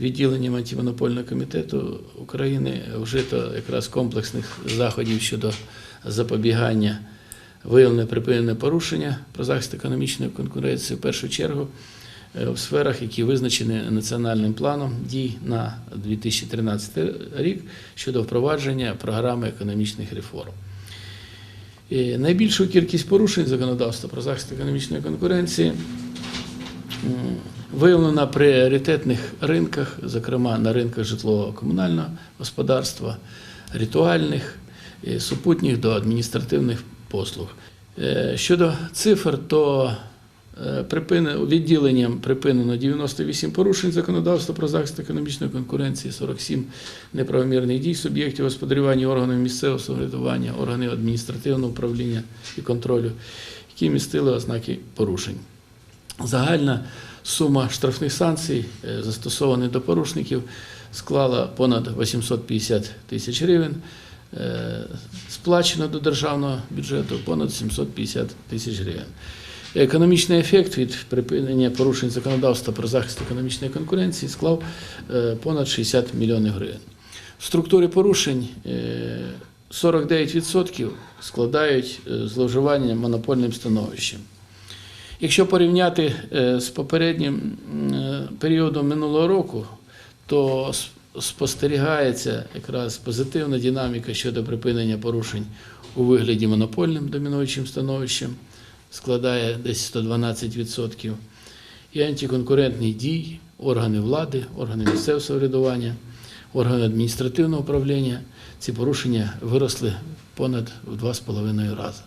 відділенням антимонопольного комітету України вжито якраз комплексних заходів щодо запобігання виявлення припинення порушення про захист економічної конкуренції в першу чергу е, в сферах, які визначені національним планом дій на 2013 рік щодо впровадження програми економічних реформ. І найбільшу кількість порушень законодавства про захист економічної конкуренції виявлено на пріоритетних ринках, зокрема на ринках житлового комунального господарства, ритуальних, супутніх до адміністративних послуг. Е, Щодо цифр, то е, відділенням припинено 98 порушень законодавства про захист економічної конкуренції, 47 неправомірних дій суб'єктів господарювання органів місцевого самоврядування, органів адміністративного управління і контролю, які містили ознаки порушень. Загальна сума штрафних санкцій, е, застосованих до порушників, склала понад 850 тисяч гривень. Е, Сплачено до державного бюджету понад 750 тисяч гривень. Економічний ефект від припинення порушень законодавства про захист економічної конкуренції склав е, понад 60 мільйонів гривень. В структурі порушень е, 49% складають зловживання монопольним становищем. Якщо порівняти е, з попереднім е, періодом минулого року, то спостерігається якраз позитивна динаміка щодо припинення порушень у вигляді монопольним домінуючим становищем, складає десь 112%, і антиконкурентних дій органи влади, органи місцевого самоврядування, органи адміністративного управління. Ці порушення виросли понад в 2,5 рази.